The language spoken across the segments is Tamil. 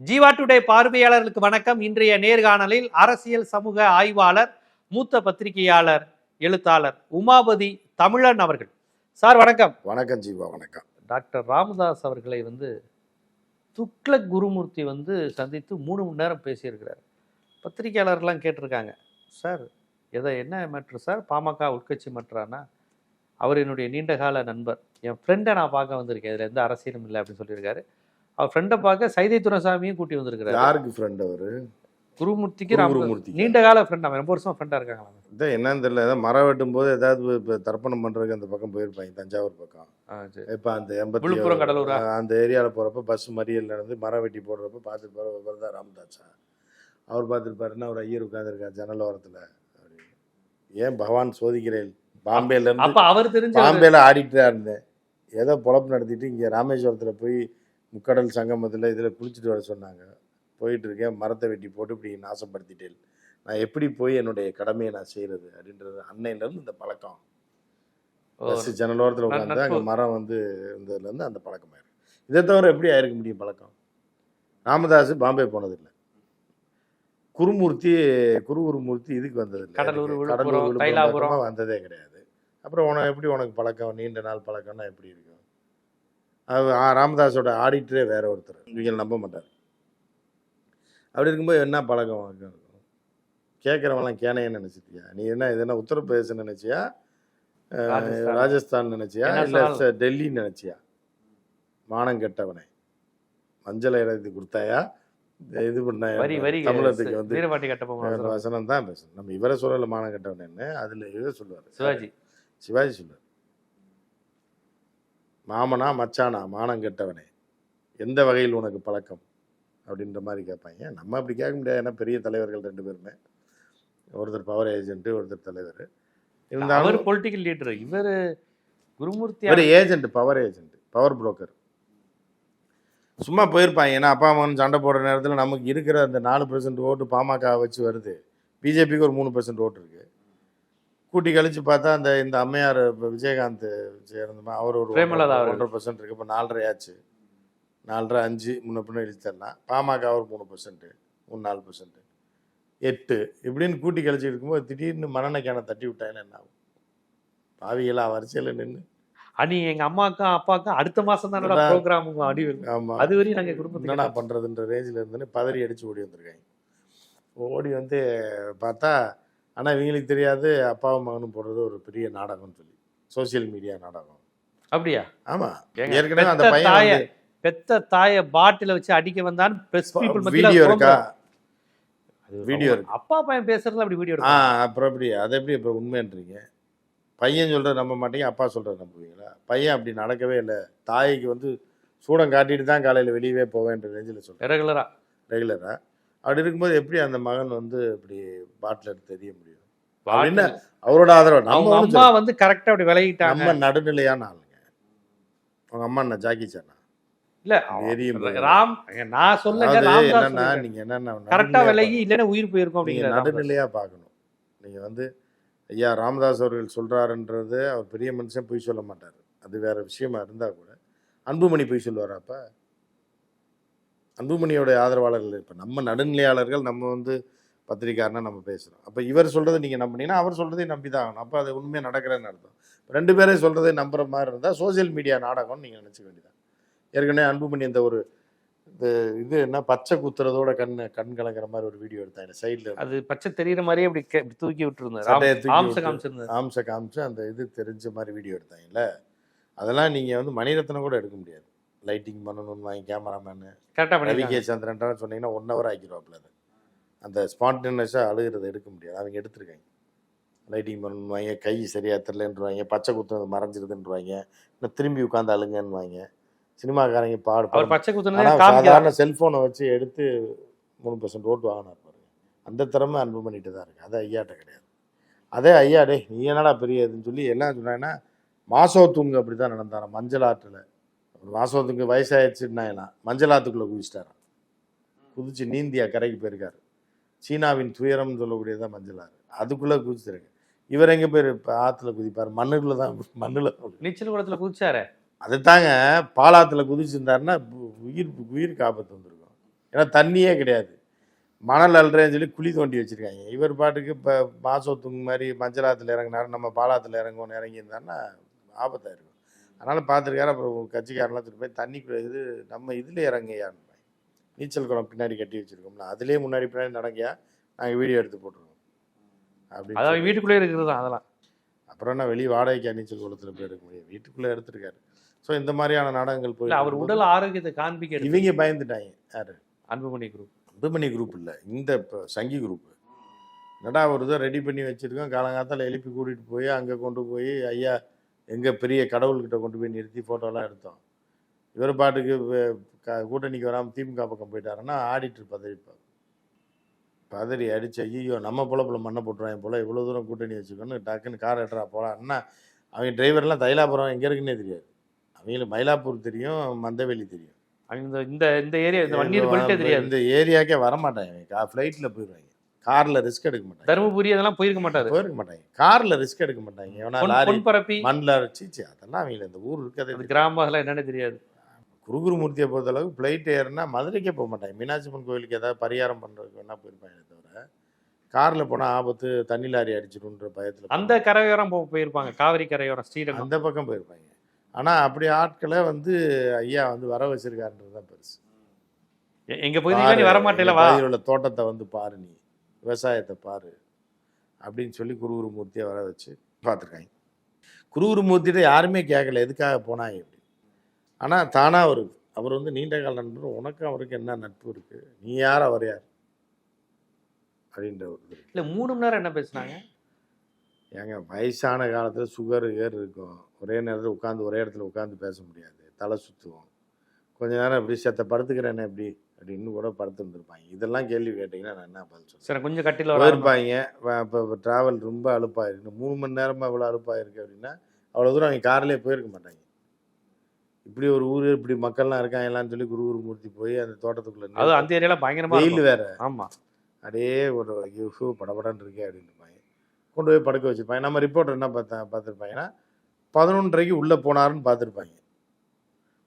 ஜீவா டுடே பார்வையாளர்களுக்கு வணக்கம். இன்றைய நேர்காணலில் அரசியல் சமூக ஆய்வாளர் மூத்த பத்திரிகையாளர் எழுத்தாளர் உமாபதி தமிழன் அவர்கள். சார் வணக்கம். வணக்கம் ஜீவா வணக்கம். டாக்டர் ராமதாஸ் அவர்களை வந்து துக்ளக் குருமூர்த்தி வந்து சந்தித்து மூணு மணி நேரம் பேசியிருக்கிறார். பத்திரிகையாளர்லாம் கேட்டிருக்காங்க. சார் எதை என்ன மேட்ரு சார்? பாமக உட்கட்சி மற்றானா அவர் என்னுடைய நீண்டகால நண்பர். என் ஃப்ரெண்டை நான் பார்க்க வந்திருக்கேன். இதில் எந்த அரசியலும் இல்லை அப்படின்னு சொல்லியிருக்காரு. அவர் ஃப்ரெண்டை பார்க்க சைதை துரசாமியும் கூட்டி வந்திருக்கிறாரு. யாருக்கு ஃப்ரெண்ட் அவரு? குருமூர்த்திக்கு குரு ராம குருமூர்த்திக்கு. நீண்ட கால ஃப்ரெண்ட் அவன் ரொம்ப வருஷம் ஃப்ரெண்டாக இருக்காங்களா இதான் என்னன்னு தெரியல ஏதோ மரம் வெட்டும் போது ஏதாவது இப்போ தர்ப்பணம் பண்றதுக்கு அந்த பக்கம் போயிருப்பாங்க தஞ்சாவூர் பக்கம். இப்போ அந்த எண்பத்தி விழுப்புரம், கடலூரா? அந்த ஏரியாவில் போகிறப்ப பஸ் மறியல் நடந்து மரம் வெட்டி போடுறப்ப பார்த்துருப்பாரு அவர் தான் ராமதாஸா அவர் பார்த்துருப்பாருன்னா ஒரு ஐயர் உட்காந்துருக்கார் ஜன்னல் ஓரத்தில் ஏன் பகவான் சோதிக்கிறேன்? பாம்பேல இருந்து அவர் தெரிஞ்ச பாம்பேல ஆடிட்டா இருந்தேன். ஏதோ பொழப்பு நடத்திட்டு இங்கே ராமேஸ்வரத்தில் போய் முக்கடல் சங்கமத்தில் இதில் குளிச்சுட்டு வர சொன்னாங்க. போயிட்டு இருக்கேன் மரத்தை வெட்டி போட்டு இப்படி நாசப்படுத்திட்டேன். நான் எப்படி போய் என்னுடைய கடமையை நான் செய்கிறது அப்படின்றது அன்னையிலேருந்து இந்த பழக்கம். பஸ் ஜன்னலோரத்தில். உட்காந்து அங்கே மரம் வந்து இருந்ததுலேருந்து அந்த பழக்கம் ஆயிருக்கு இதை தவிர எப்படி ஆயிருக்க முடியும் பழக்கம்? ராமதாஸ் பாம்பே போனதில்லை. குருமூர்த்தி குரு குருமூர்த்தி இதுக்கு வந்ததில்லை. கடலூர், கடலூர் வந்ததே கிடையாது. அப்புறம் உனக்கு எப்படி உனக்கு பழக்கம்? நீண்ட நாள் பழக்கம்னா எப்படி இருக்கும்? ராமதாஸோட ஆடிட்டரே வேற ஒருத்தர். இவங்க நம்ப மாட்டார். அப்படி இருக்கும்போது என்ன பழக்கம் இருக்கும் கேட்குறவங்களாம் கேனையன்னு நினச்சிட்டியா? நீ என்ன இது என்ன உத்தரப்பிரதேசம் நினச்சியா? ராஜஸ்தான். நினைச்சியா? என்ன இல்ல டெல்லி நினைச்சியா? மானம் கெட்டவனே. மஞ்சள் இறதி கொடுத்தாயா? இது வரி தமிழத்துக்கு வந்து வசனம் தான் பேசணும். நம்ம இவரை சொல்லல மானம் கெட்டவனேன்னு. அதுல இதை சொல்லுவாரு. சிவாஜி. சிவாஜி சொல்லுவார். மாமனா மச்சானா மானம் கெட்டவனே எந்த வகையில் உனக்கு பழக்கம்? அப்படின்ற மாதிரி கேட்பாங்க நம்ம அப்படி கேட்க முடியாது. ஏன்னா பெரிய தலைவர்கள் ரெண்டு பேருமே. ஒருத்தர் பவர் ஏஜென்ட் ஒருத்தர் தலைவர். அவர் இருந்தாலும் பொலிட்டிக்கல் லீடர் இவர் குருமூர்த்தி இவர் agent power agent power broker சும்மா போயிருப்பாங்க ஏன்னா அப்பா அம்மன் சண்டை போடுற நேரத்தில் நமக்கு இருக்கிற அந்த நாலு பெர்சன்ட் ஓட்டு பாமக வச்சு வருது. பிஜேபிக்கு ஒரு மூணு பெர்சன்ட் ஓட்டு இருக்கு. கூட்டி கழிச்சு பார்த்தா அந்த இந்த அம்மையார் இப்போ விஜயகாந்த் சேர்ந்தமா அவர் ஒரு. ஒன்றரை பெர்சன்ட் இருக்கு. இப்போ நாலரை ஆச்சு. நாலரை அஞ்சு முன்ன பின்ன இழுத்தரலாம் பாமக ஒரு மூணு பெர்சன்ட் மூணு நாலு பெர்சன்ட் எட்டு. இப்படின்னு கூட்டி கழிச்சு இருக்கும்போது திடீர்னு மனநக்கையான தட்டி விட்டாங்கன்னா என்ன ஆகும்? பாவிகளா வரிசையில் நின்று அனி எங்க அம்மாக்கும் அப்பாக்கும் அடுத்த மாசம் தான். ப்ரோக்ராம் அடி. ஆமா. அது வரையும் நாங்க என்னடா குடும்பத்துக்கு பண்றதுன்ற ரேஞ்சில் இருந்துன்னு பதறி அடிச்சு ஓடி வந்திருக்காங்க. ஓடி வந்து பார்த்தா ஆனா இவங்களுக்கு தெரியாது அப்பாவும் மகனும் போடுறது ஒரு பெரிய நாடகம்னு சொல்லி. சோஷியல் மீடியா நாடகம். அப்படியா? ஆமா. ஏங்க, ஏற்கனவே அந்த பையன் பெத்த தாய பாட்டில வச்சு அடிக்க வந்தான் வீடியோ இருக்கா? வீடியோ இருக்கு. அப்பா பையன் பேசுறதுல அப்படி வீடியோ ஆ அப்புறம் எப்படி? அதை எப்படி இப்போ உண்மைன்றீங்க? பையன் சொல்றத நம்ப மாட்டீங்க அப்பா சொல்றத நம்புவீங்களா? பையன் அப்படி நடக்கவே இல்லை. தாய்க்கு வந்து சூடம் காட்டிட்டு தான் காலையில் வெளியவே போவேன்ற ரேஞ்சில் சொல்றேன். ரெகுலரா ரெகுலரா அப்படி இருக்கும்போது எப்படி அந்த மகன் வந்து இப்படி பாட்டில் எடுத்து தெரிய முடியும்? அப்படின்னு அவரோட ஆதரவு. நம்ம அம்மா வந்து கரெக்டா அப்படி விலகிட்டாங்க. நம்ம நடுநிலையான ஆளுங்க. அவங்க அம்மா என்ன? Jackie Chan? இல்ல. ராம் நான் சொல்லுங்க என்னன்னா நீங்க என்னன்னா கரெக்டா விலகி இல்லைன்னா உயிர் போயிருக்கும் அப்படிங்கிற நடுநிலையா பார்க்கணும் நீங்க வந்து ஐயா ராமதாஸ் அவர்கள் சொல்றாருன்றது அவர் பெரிய மனுஷன் பொய் சொல்ல மாட்டார். அது வேற விஷயமா இருந்தா கூட. அன்புமணி பொய் சொல்லுவாரா அப்ப அன்புமணியோட ஆதரவாளர்கள் இப்ப நம்ம நடுநிலையாளர்கள் நம்ம வந்து பத்திரிக்காரனா நம்ம பேசுறோம். அப்ப இவர் சொல்றதை நீங்க நம்பினீங்கன்னா அவர் சொல்றதையும் நம்பி தான் ஆகணும் அப்ப அது உண்மையா நடக்கிறேன்னு அர்த்தம். ரெண்டு பேரே சொல்றதை நம்புற மாதிரி இருந்தா சோஷியல் மீடியா நாடகம்னு நீங்க நினைச்சுக்க வேண்டியதான் ஏற்கனவே அன்புமணி இந்த ஒரு இந்த இது என்ன பச்சை குத்துறதோட கண் கண் கலங்குற மாதிரி ஒரு வீடியோ எடுத்தாங்க சைட்ல அது பச்சை தெரியுற மாதிரியே அப்படி தூக்கி விட்டுருந்தாரு. ஆம்ச. காமிச்சிருந்தாரு. ஆம்ச காமிச்சு அந்த இது தெரிஞ்ச மாதிரி வீடியோ எடுத்தாங்கல்ல? அதெல்லாம் நீங்கள் வந்து மணிரத்னம் கூட எடுக்க முடியாது. லைட்டிங் பண்ணணும்னு வாங்கி கேமராமேனு. கரெக்டா ரவி பண்ணி கே சந்திரன் சொன்னீங்கன்னா ஒன் ஹவர் ஆக்கிடுவாப்புல அது. அந்த ஸ்பான்டேனியஸாக அழுகிறத எடுக்க முடியாது. அவங்க எடுத்திருக்காங்க. லைட்டிங் பண்ணணும்னு கை சரியா தெரிலன்றுவாங்க பச்சை குத்து மறைஞ்சிருதுன்றுவாங்க இன்னும் திரும்பி உட்காந்து அழுங்கன்னுவாங்க. சினிமாக்காரங்க பாடு பச்சை குத்துனதே காமிக்கிறார். சாதாரண செல்ஃபோனை வச்சு எடுத்து மூணு பர்சன்ட் ஓட்டு வாங்கினார் பாருங்க. அந்த திறமை அன்பு பண்ணிட்டு தான் இருக்கு. அது ஐயாட்ட கிடையாது. அதே ஐயா டே நீ என்னடா பெரிய இதுன்னு சொல்லி எல்லாம் சொன்னாங்கன்னா மாசோத்துங்க அப்படி தான் நடந்தாராம். மஞ்சள் ஆற்றுல. மாசோத்துக்கு வயசாயிடுச்சுன்னா மஞ்சள் ஆற்றுக்குள்ளே குதிச்சிட்டாராம் குதிச்சு நீந்தியா கரைக்கு போயிருக்காரு. சீனாவின் துயரம்னு சொல்லக்கூடியதான் மஞ்சள் ஆறு அதுக்குள்ளே குதிச்சிருக்கு இவர் எங்கே போய் இப்போ ஆற்றுல குதிப்பார்? மண்ணுக்குள்ள தான் மண்ணில் நீச்சல் குளத்துல குதிச்சாரு. அது தாங்க பாலாத்துல குதிச்சிருந்தாருன்னா உயிர் உயிருக்கு ஆபத்து வந்திருக்கும். ஏன்னா தண்ணியே கிடையாது. மணல் அல்றேன்னு சொல்லி குழி தோண்டி வச்சுருக்காங்க. இவர் பாட்டுக்கு இப்போ மாசோத்துங்க மாதிரி மஞ்சளாத்துல இறங்கினாரு. நம்ம பாலாத்துல இறங்குவோன்னு இறங்கியிருந்தாருன்னா ஆபத்தாக இருக்கும் அதனால் பார்த்துருக்காரு. அப்புறம் கட்சிக்காரெல்லாம் திருப்பி போய் தண்ணிக்குள்ள இது நம்ம இதில் இறங்கையான்னு நீச்சல் குளம் பின்னாடி கட்டி வச்சுருக்கோம்ல அதுலேயே முன்னாடி பின்னாடி நடங்கயா நாங்கள் வீடியோ எடுத்து போட்டுருவோம். அப்படின்னு அதாவது வீட்டுக்குள்ளே இருக்கிறது தான் அதெல்லாம். அப்புறம் என்ன வெளியே வாடகைக்கு நீச்சல் குளத்தில் போய் எடுக்க முடியும் வீட்டுக்குள்ளே எடுத்திருக்காரு. ஸோ இந்த மாதிரியான நாடகங்கள் போய் அவர் உடல் ஆரோக்கியத்தை காண்பிக்க இவங்க பயந்துட்டாங்க. யாரு? அன்புமணி குரூப் அபிமனி குரூப் இல்லை. இந்த இப்போ சங்கி குரூப் என்னடா ஒரு இதை ரெடி பண்ணி வச்சுருக்கோம். காலங்காத்தால எழுப்பி கூட்டிகிட்டு போய் அங்கே கொண்டு போய் ஐயா எங்கள் பெரிய கடவுள்கிட்ட கொண்டு போய் நிறுத்தி ஃபோட்டோலாம் எடுத்தோம். இவர் பாட்டுக்கு கூட்டணிக்கு வராமல் திமுக பக்கம் போயிட்டாருன்னா ஆடிட்டர் பதவிப்பார். பதறி அடிச்சு ஐயோ நம்ம பொழப்புல மண்ணை போட்டுருவாங்க போல இவ்வளோ தூரம் கூட்டணி வச்சுக்கணும் டக்குன்னு கார் எட்டுறா போலாம் அண்ணா. அவங்க டிரைவர்லாம் தைலாபுரம் எங்கே இருக்குன்னே தெரியாது. அவங்களுக்கு மயிலாப்பூர் தெரியும் மந்தவெளி தெரியும். அவங்க இந்த இந்த இந்த ஏரியா இந்த பெல்ட்டே தெரியாது. இந்த ஏரியாக்கே வர மாட்டாங்க ஃப்ளைட்டில் போயிடுவாங்க. கார்ல ரிஸ்க் எடுக்க மாட்டாங்க. தருமபுரி அதெல்லாம் போயிருக்க மாட்டாரு. போயிருக்க மாட்டாங்க. கார்ல ரிஸ்க் எடுக்க மாட்டாங்க. எவனா லாரி பரப்பி மண்ணில் அரைச்சிச்சு அதெல்லாம் அவங்கள இந்த ஊர் இருக்கிறதே அந்த கிராமம் அதெல்லாம் என்னன்னு தெரியாது. குருகுருமூர்த்தியை பொறுத்தளவுக்கு ஃப்ளைட் ஏறுனா மதுரைக்கே போக மாட்டாங்க. மீனாட்சி அம்மன் கோயிலுக்கு ஏதாவது பரிகாரம் பண்ணுறதுக்கு வேணா போயிருப்பாங்க தவிர காரில் போனால் ஆபத்து தண்ணி லாரி அடிச்சிடுன்ற பயத்தில் அந்த கரையோரம் போயிருப்பாங்க. காவிரி கரையோரம் ஸ்ரீரங்கம். அந்த பக்கம் போயிருப்பாங்க. ஆனால் அப்படி ஆட்களை வந்து ஐயா வந்து வர வச்சிருக்காருன்றது தான் பெருசு. எங்க நீ வர மாட்டேல உள்ள தோட்டத்தை வந்து பாரு நீ. விவசாயத்தை பாரு அப்படின்னு சொல்லி குருகுருமூர்த்தியை வர வச்சு பார்த்துருக்காங்க. குருகுருமூர்த்திட்ட யாருமே கேட்கல எதுக்காக போனாங்க இப்படி ஆனால் தானாக அவர் அவர் வந்து நீண்ட கால நண்பர் உனக்கு அவருக்கு என்ன நட்பு இருக்கு? நீ யார் அவர் யார்? அப்படின்ற ஒரு. இல்ல மூணு மணி நேரம் என்ன பேசுனாங்க? ஏங்க வயசான காலத்தில் சுகர் ஏர் இருக்கும். ஒரே நேரத்தில் உட்காந்து ஒரே இடத்துல உட்காந்து பேச முடியாது. தலை சுற்றுவோம் கொஞ்ச நேரம் இப்படி செத்த படுத்துக்கிறேனே எப்படி? அப்படின்னு கூட படுத்துருந்துருப்பாங்க. இதெல்லாம் கேள்வி கேட்டிங்கன்னா நான் என்ன பதில் சொல்லுவேன் சரி கொஞ்சம் கட்டில வர போயிருப்பாங்க. இப்போ ட்ராவல் ரொம்ப அலுப்பாயிருக்கு. மூணு மணி நேரமாக இவ்வளோ அலுப்பாயிருக்கு அப்படின்னா அவ்வளோ தூரம் அவங்க கார்லேயே போயிருக்க மாட்டாங்க. இப்படி ஒரு ஊர் இப்படி மக்கள்லாம் இருக்காங்க எல்லாம் சொல்லி குருகுருமூர்த்தி போய் அந்த தோட்டத்துக்குள்ள அது அந்த ஏரியால பயங்கரமா வெயில். வேற. ஆமா. அப்படியே ஒரு ஐயோ படபடன்னு இருக்கே அப்படின்ட்டுப்பாங்க கொண்டு போய் படுக்க வச்சிருப்பாங்க. நம்ம ரிப்போர்ட்டர் என்ன பார்த்தா பார்த்துருப்பாங்கன்னா பதினொன்றரைக்கு உள்ளே போனாருன்னு பார்த்துருப்பாங்க.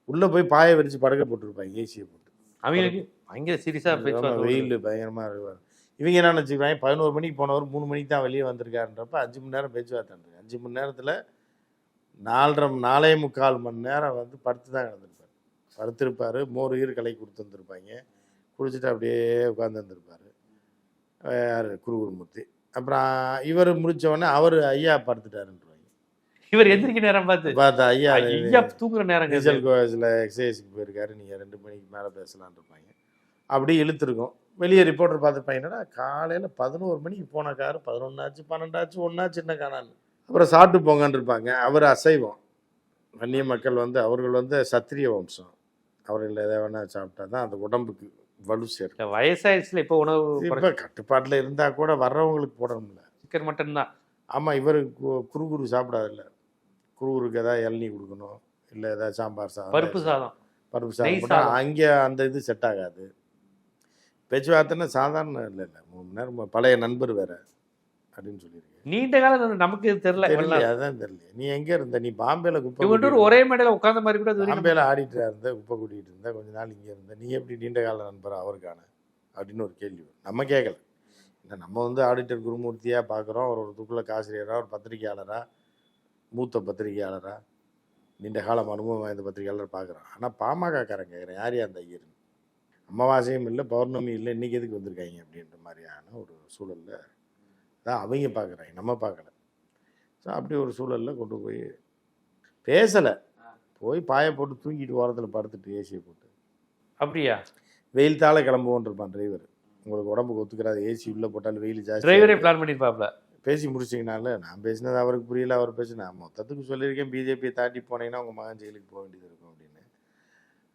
உள்ளே போய் பாயை விரிச்சு படுக்க போட்டிருப்பாங்க ஏசியை போட்டு. அவங்களுக்கு பயங்கர சீரியஸா ஆமா, பேசுவாங்க வெயில் பயங்கரமாக இருக்கும் இவங்க என்ன நினச்சிக்கிறாங்க? பதினோரு மணிக்கு போனவர் மூணு மணிக்கு தான் வெளியே வந்திருக்காருன்றப்ப அஞ்சு மணி நேரம் பேச்சுவார்த்தை. அஞ்சு மணி நேரத்தில் நாலரை நாலே முக்கால் மணி நேரம் வந்து படுத்து தான் கிடந்திருப்பார். படுத்திருப்பார். மோர் ஈர் கலை கொடுத்து வந்திருப்பாங்க. குடிச்சிட்டு அப்படியே உட்காந்து வந்திருப்பார். யார்? குருகுருமூர்த்தி. அப்புறம் இவர் முடிச்ச உடனே அவர் ஐயா படுத்துட்டாருன்றவாங்க இவர் எந்திரிக்க நேரம் பார்த்து. பார்த்தா ஐயா ஐயா தூங்குற நேரம் நீச்சல் கோச்சில் எக்ஸசைஸுக்கு போயிருக்காரு. நீங்கள் ரெண்டு மணிக்கு மேலே பேசலான்னு இருப்பாங்க. அப்படி இழுத்துருக்கும். வெளியே ரிப்போர்ட்டர் பார்த்துருப்பாங்க என்னடா காலையில் பதினோரு மணிக்கு போன கார் பதினொன்னாச்சு பன்னெண்டாச்சு ஒன்றாச்சு என்ன காணான்னு அப்புறம் சாப்பிட்டு போங்கன்னு இருப்பாங்க. அவர் அசைவம். வன்னிய மக்கள் வந்து அவர்கள் வந்து சத்திரிய வம்சம். அவர்கள் எதை வேணால் சாப்பிட்டா தான் அந்த உடம்புக்கு வலு சேர்க்கும். வயசாயிடுச்சுல இப்போ உணவு இப்போ கட்டுப்பாட்டில் இருந்தால் கூட வர்றவங்களுக்கு போடணும்ல. சிக்கன் மட்டன் தான் ஆமாம் இவர் குறுகுறு சாப்பிடாதில்ல. குறுகுருக்கு ஏதாவது இளநீ கொடுக்கணும் இல்லை ஏதாவது சாம்பார் சாதம் பருப்பு சாதம். பருப்பு சாதம் போட்டால். அங்கே அந்த இது செட் ஆகாது. பேச்சுவார்த்தைன்னா சாதாரண இல்லை இல்லை. மூணு மணி நேரம் பழைய நண்பர் வேற அப்படின்னு சொல்லியிருக்கேன் நீண்ட காலம் நமக்கு தெரியல. அதான் தெரியல. நீ எங்க இருந்த? நீ பாம்பேல குப்பை ஒரே மேடையில உட்கார்ந்த மாதிரி கூட பாம்பேல ஆடிட்டரா இருந்த குப்பை கூட்டிகிட்டு இருந்த கொஞ்ச நாள் இங்கே இருந்த. நீ எப்படி நீண்ட கால நண்பர் அவருக்கான? அப்படின்னு ஒரு கேள்வி. நம்ம கேட்கல நம்ம வந்து ஆடிட்டர் குருமூர்த்தியா பார்க்குறோம் அவர் ஒரு துக்குள ஆசிரியரா ஒரு பத்திரிகையாளரா. மூத்த பத்திரிகையாளரா? நீண்ட காலம் அனுபவம் வாய்ந்த பத்திரிகையாளர் பார்க்குறோம் ஆனால் பாமக காரன் கேட்குறேன் யார் அந்த ஐயர்? அமாவாசையும் இல்லை பௌர்ணமி இல்லை இன்னைக்கு எதுக்கு வந்திருக்காங்க அப்படின்ற மாதிரியான ஒரு சூழல்ல தான் அவங்க பார்க்குறாங்க நம்ம பார்க்கல ஸோ அப்படி ஒரு சூழல்ல கொண்டு போய் பேசலை. போய் பாயை போட்டு தூங்கிட்டு ஓரத்தில் படுத்துட்டு ஏசியை போட்டு. அப்படியா? வெயில் தாழ கிளம்புவோன் இருப்பான் டிரைவர் உங்களுக்கு உடம்புக்கு ஒத்துக்கிறாது ஏசி உள்ளே போட்டாலும் வெயில் ஜாஸ்தி டிரைவரே பிளான் பண்ணிருப்பாப்ல? பேசி முடிச்சிங்கனால நான் பேசினது அவருக்கு புரியல அவர் பேசி நான் மொத்தத்துக்கு சொல்லியிருக்கேன் பிஜேபியை தாண்டி போனீங்கன்னா உங்கள் மகன் ஜெயிலுக்கு போக வேண்டியது இருக்கும் அப்படின்னு.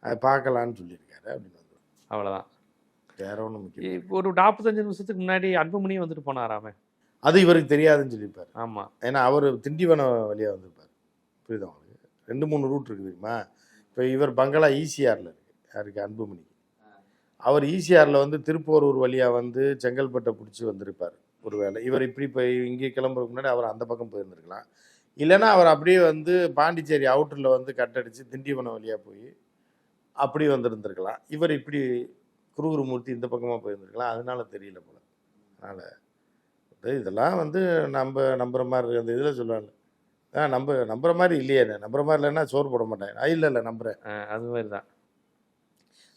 அதை பார்க்கலான்னு சொல்லியிருக்காரு அப்படின்னு வந்து. அவ்வளவுதான். வேற ஒன்றும் முக்கியம் இப்போ ஒரு நாற்பத்தஞ்சு நிமிஷத்துக்கு முன்னாடி அன்புமணியும் வந்துட்டு போனாராமே. அது இவருக்கு தெரியாதுன்னு சொல்லியிருப்பார். ஆமா. ஏன்னா அவர் திண்டிவனம் வழியாக வந்திருப்பார். புரியுதா உங்களுக்கு? ரெண்டு மூணு ரூட் இருக்குது தெரியுமா? இப்போ இவர் பங்களா ஈசிஆரில் இருக்கு. யாருக்கு? அன்புமணிக்கு. அவர் ஈசிஆரில் வந்து திருப்போரூர் வழியாக வந்து செங்கல்பட்டை பிடிச்சி வந்திருப்பார். ஒருவேளை இவர் இப்படி போய் இங்கே கிளம்புறதுக்கு முன்னாடி அவர் அந்த பக்கம் போயிருந்திருக்கலாம். இல்லைன்னா அவர் அப்படியே வந்து பாண்டிச்சேரி அவுட்டரில் வந்து கட்டடிச்சு திண்டிவனம் வழியாக போய் அப்படி வந்திருந்திருக்கலாம். இவர் இப்படி குருகுருமூர்த்தி இந்த பக்கமாக போயிருந்துருக்கலாம். அதனால தெரியல போல. அதனால் இதெல்லாம் வந்து நம்ம நம்புற மாதிரி அந்த இதில் சொல்லுவாங்க ஆ நம்ப நம்புற மாதிரி இல்லையே நம்புற மாதிரி இல்லைன்னா சோறு போட மாட்டேன். இல்லை இல்லை நம்புறேன். அஹ் அது மாதிரி தான்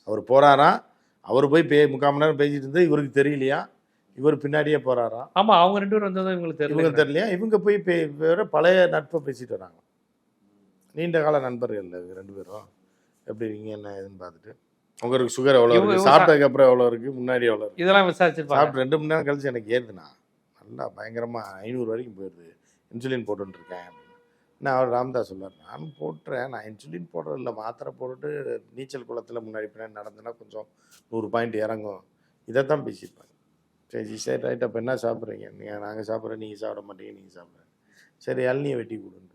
அவர் போறாராம் அவர் போய் பே முக்கால் மணி நேரம் பேசிட்டு இருந்து இவருக்கு தெரியலையா? இவர் பின்னாடியே போறாராம் ஆமா அவங்க ரெண்டு பேரும் வந்ததும் இவங்களுக்கு இவங்க தெரியல தெரியலையா? இவங்க போய் வேற பழைய நட்பை பேசிட்டு வராங்க. நீண்ட கால நண்பர்கள் இவங்க ரெண்டு பேரும். எப்படி இருக்கீங்க என்ன ஏதுன்னு பார்த்துட்டு. உங்களுக்கு சுகர் எவ்வளோ இவங்க- இருக்கு? இவங்க சாப்பிட்டதுக்கு அப்புறம் எவ்வளோ இருக்கு? முன்னாடி எவ்வளோ இருக்கு? இதெல்லாம் விசாரிச்சிருப்பாங்க. சாப்பிட்டு ரெண்டு மணி நேரம் கழிச்சு எனக்கு ஏறுதுண்ணா. நல்லா பயங்கரமா ஐநூறு வரைக்கும் போயிடுது. இன்சுலின் போட்டுட்டு இருக்கேன் அப்படின்னு. நான் அவர் ராமதாஸ் சொல்லுவார் நானும் போட்டுறேன். நான் இன்சுலின் போடுறது இல்லை. மாத்திரை போட்டுட்டு நீச்சல் குளத்தில் முன்னாடி பின்னாடி நடந்தேன்னா கொஞ்சம் நூறு பாயிண்ட் இறங்கும். இதைத்தான் பேசியிருப்பாங்க. சரி சரி. ரைட் அப்போ என்ன சாப்பிட்றீங்க? நீங்கள் நாங்கள் சாப்பிட்றோம். நீங்கள் சாப்பிட மாட்டீங்க நீங்கள் சாப்பிட்றேன் சரி இளநியை வெட்டி கொடுன்ட்டு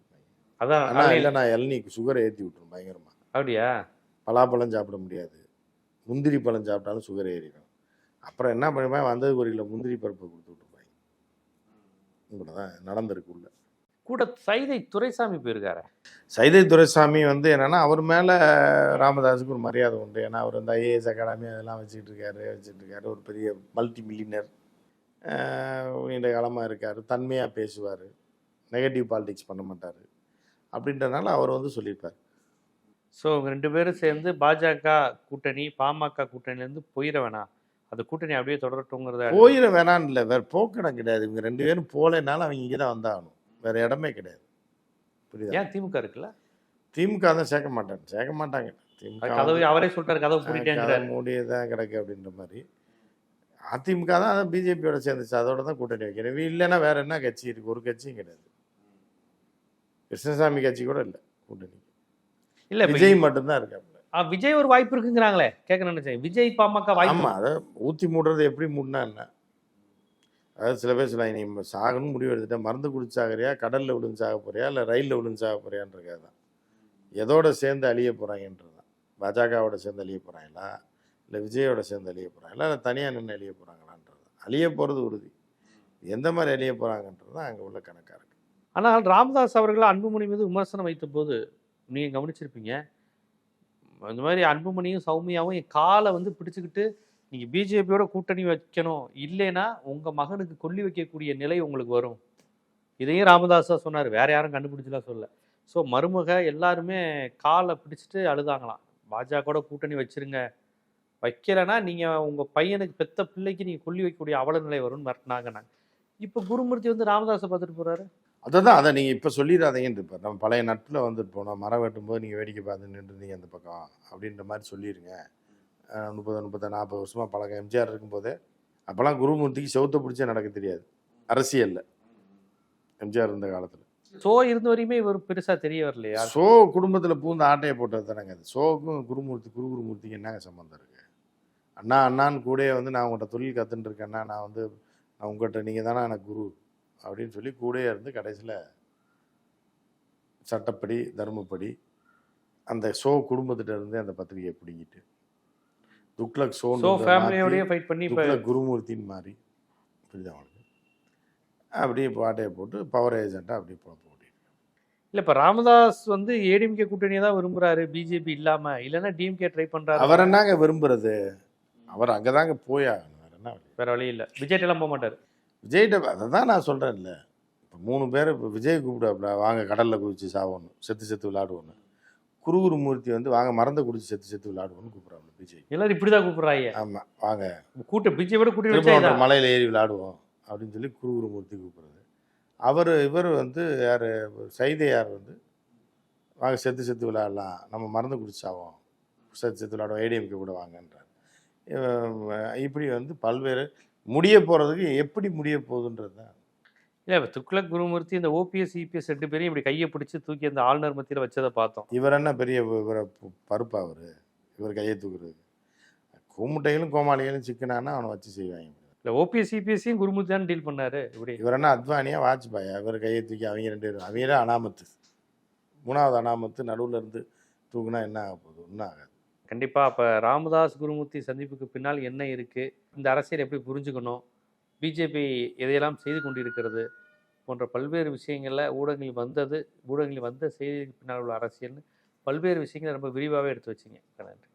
அதான் ஆனால் இல்லை நான் இளநிக்கு சுகரை ஏற்றி விட்டுரும் பயங்கரமாக அப்படியா? பலாப்பழம் சாப்பிட முடியாது. முந்திரி பழம் சாப்பிட்டாலும் சுகர் ஏறிடும். அப்புறம் என்ன பண்ணுவேன்? வந்தது ஒரு கிலோ முந்திரி பருப்பை கொடுத்து விட்டுருப்பாங்க இப்படி தான் நடந்திருக்கு உள்ள. கூட சைதை துரைசாமி போயிருக்காரு. சைதை துரைசாமி வந்து என்னன்னா அவர் மேலே ராமதாஸுக்கு ஒரு மரியாதை உண்டு. ஏன்னா அவர் வந்து ஐஏஎஸ் அகாடமி அதெல்லாம் வச்சுட்டு இருக்காரு வச்சுட்டு இருக்காரு. ஒரு பெரிய மல்டி மில்லியனர் நீண்ட காலமாக இருக்கார். தன்மையாக பேசுவார். நெகட்டிவ் பாலிடிக்ஸ் பண்ண மாட்டார். அப்படின்றனால அவர் வந்து சொல்லியிருப்பார். ஸோ இவங்க ரெண்டு பேரும் சேர்ந்து பாஜக கூட்டணி பாமக கூட்டணியிலேருந்து போயிட வேணாம். அந்த கூட்டணி அப்படியே தொடரட்டுங்கிறத போயிட வேணான்னு இல்லை வேற போக்கிடம் கிடையாது. இவங்க ரெண்டு பேரும் போகலைனாலும் அவங்க இங்கே தான் வந்தாகணும். வேற இடமே கிடையாது. புரியுதா? ஏன் திமுக இருக்குல்ல? திமுக தான் சேர்க்க மாட்டாங்க. சேர்க்க மாட்டாங்க. திமுக கதவு அவரே சொல்லிட்டாரு கதவு மூடியதான் கிடக்கு அப்படின்ற மாதிரி. அதிமுக தான் அதான் பிஜேபியோட சேர்ந்துச்சு. அதோட தான் கூட்டணி வைக்கிறேன் இல்லைன்னா வேற என்ன கட்சி இருக்கு? ஒரு கட்சியும் கிடையாது. கிருஷ்ணசாமி கட்சி கூட இல்லை கூட்டணி இல்ல விஜய் மட்டும்தான் இருக்காப்புல. விஜய் ஒரு வாய்ப்பு இருக்குங்கிறாங்களே. கேட்க நினைச்சேன். விஜய் பாமக வாய்ப்பு அதை ஊத்தி மூடுறது எப்படி மூடினா என்ன? அதாவது சில பேர் சொல்லுவாங்க நீ சாகணும்னு முடிவு எடுத்துட்டேன் மருந்து குடிச்சு கடலில் கடல்ல விழுந்து சாக போறியா? இல்லை ரயிலில் விழுந்து சாக போறியான்றது தான். எதோட சேர்ந்து அழிய போகிறாங்கன்றது தான் பாஜகவோட சேர்ந்து அழிய போகிறாங்களா இல்லை விஜயோட சேர்ந்து அழிய போகிறாங்களா இல்லை தனியாக நின்று அழிய போகிறாங்களான்றது அழிய போகிறது உறுதி. எந்த மாதிரி அழிய போகிறாங்கன்றது தான் அங்கே உள்ள கணக்காக இருக்குது ஆனால் ராமதாஸ் அவர்கள் அன்புமணி மீது விமர்சனம் வைத்த போது நீங்கள் கவனிச்சிருப்பீங்க இந்த மாதிரி அன்புமணியும் சௌமியாவும் என் காலை வந்து பிடிச்சிக்கிட்டு நீங்கள் பிஜேபியோட கூட்டணி வைக்கணும். இல்லைன்னா உங்கள் மகனுக்கு கொல்லி வைக்கக்கூடிய நிலை உங்களுக்கு வரும். இதையும் ராமதாஸ் தான் சொன்னார். வேற யாரும் கண்டுபிடிச்சலாம் சொல்ல ஸோ மருமக எல்லாருமே காலை பிடிச்சிட்டு அழுதாங்களாம். பாஜகவோட கூட்டணி வச்சிருங்க. வைக்கலைன்னா நீங்கள் உங்கள் பையனுக்கு பெத்த பிள்ளைக்கு நீங்கள் கொல்லி வைக்கக்கூடிய அவல நிலை வரும்னு மிரட்டினாங்க நாங்கள் இப்போ குருமூர்த்தி வந்து ராமதாஸை பார்த்துட்டு போகிறாரு அதை தான் அதை நீங்கள் இப்போ சொல்லிடாதீங்கன்னு இருப்பார் நம்ம பழைய நட்பில் வந்துட்டு போனோம். மரம் வெட்டும்போது நீங்கள் வேடிக்கை பார்த்து நின்றுருந்தீங்க அந்த பக்கம். அப்படின்ற மாதிரி சொல்லிடுங்க முப்பது முப்பது நாற்பது வருஷமாக பழக்கம். எம்ஜிஆர் இருக்கும்போதே அப்போல்லாம் குருமூர்த்திக்கு செவுத்த பிடிச்சே நடக்க தெரியாது. அரசியலில். எம்ஜிஆர் இருந்த காலத்தில். சோ இருந்த வரையுமே இவர் பெருசா தெரிய வரலையா? ஷோ குடும்பத்தில் பூந்து ஆட்டையை போட்டது தானேங்க அது. ஷோவுக்கும் குருமூர்த்தி குரு குருமூர்த்திக்கு என்னங்க சம்மந்தம் இருக்கு? அண்ணா அண்ணான்னு கூடயே வந்து நான் உங்கள்கிட்ட தொழில் கற்றுட்டு இருக்கேன்னா நான் வந்து நான் உங்கள்கிட்ட நீங்கள் தானே எனக்கு குரு அப்படின்னு சொல்லி கூடயே இருந்து கடைசியில் சட்டப்படி தர்மப்படி அந்த ஷோ குடும்பத்திட்ட இருந்து அந்த பத்திரிகையை பிடிங்கிட்டு துக்ளக் ஷோ சோ ஃபேமிலியோடய ஃபைட் பண்ணி இப்ப குருமூர்த்தின்னு மாறி புரியுதா அவனுக்கு அப்படியே பாட்டையை போட்டு பவர் ஏஜென்ட்டாக அப்படியே போட்டி இல்ல இப்ப ராமதாஸ் வந்து ஏடிஎம்கே கூட்டணியை தான் விரும்புறாரு பிஜேபி இல்லாம. இல்லைன்னா டிஎம்கே ட்ரை பண்றாரு? அவர் என்னங்க விரும்புறது? அவர் அங்கதாங்க போயாகணும். வேற என்ன? வேற வழி இல்ல. விஜய் எல்லாம் போக மாட்டாரு. விஜய்கிட்ட அதை தான் நான் சொல்றேன்ல. இப்போ மூணு பேர் இப்போ விஜய் கூப்பிடாப்புல வாங்க கடல்ல குதிச்சு சாவோன்னு செத்து செத்து விளையாடுவோன்னு. குருகுரு மூர்த்தி வந்து வாங்க மறந்து குடிச்சு செத்து செத்து விளையாடுவோன்னு கூப்பிட்றாப்புல விஜய் எல்லாரும் இப்படிதான் கூப்பிடுறாங்க ஆமா வாங்க. கூட்ட பிஜேபியோட இதான். மலையில ஏறி விளையாடுவோம் அப்படின்னு சொல்லி குருகுரு மூர்த்தி கூப்பிடுறது. அவர் இவர் வந்து யார் சைதையார் வந்து வாங்க செத்து செத்து விளையாடலாம். நம்ம மறந்து குடிச்சாவோம் செத்து செத்து விளையாடுவோம். ஏடிஎம்கே கூட வாங்கன்றார். இப்படி வந்து பல்வேறு முடிய போகிறதுக்கு எப்படி முடிய போகுதுன்றது தான் இல்ல இப்ப துக்ளக் குருமூர்த்தி இந்த ஓபிஎஸ் இபிஎஸ் ரெண்டு பேரையும் இப்படி கையை பிடிச்சு தூக்கி அந்த ஆளுநர் மத்தியில வச்சதை பார்த்தோம். இவர் என்ன பெரிய இவரை பருப்பா அவர்? இவர் கையை தூக்குறது கூமுட்டைகளும் கோமாளிகளும் சிக்கனானா அவனை வச்சு செய்வாங்க. இல்ல ஓபிஎஸ் இபிஎஸ்சியும் குருமூர்த்தி தான் டீல் பண்ணாரு. இப்படி. இவர் என்ன அத்வானியா வாஜ்பாயா? இவர் கையை தூக்கி அவங்க ரெண்டு பேரும் அவங்க தான் அனாமத்து. மூணாவது அனாமத்து நடுவுல இருந்து தூக்குனா என்ன ஆக போகுது? ஒன்றும் ஆகாது. கண்டிப்பா அப்ப ராமதாஸ் குருமூர்த்தி சந்திப்புக்கு பின்னால் என்ன இருக்கு? இந்த அரசியல் எப்படி புரிஞ்சுக்கணும்? பிஜேபி எதையெல்லாம் செய்து கொண்டிருக்கிறது போன்ற பல்வேறு விஷயங்களில் ஊடகங்களில் வந்தது ஊடகங்களில் வந்த செய்திக்கு பின்னால் உள்ள அரசியல்னு பல்வேறு விஷயங்களை ரொம்ப விரிவாகவே எடுத்து வச்சிங்க. நன்றி.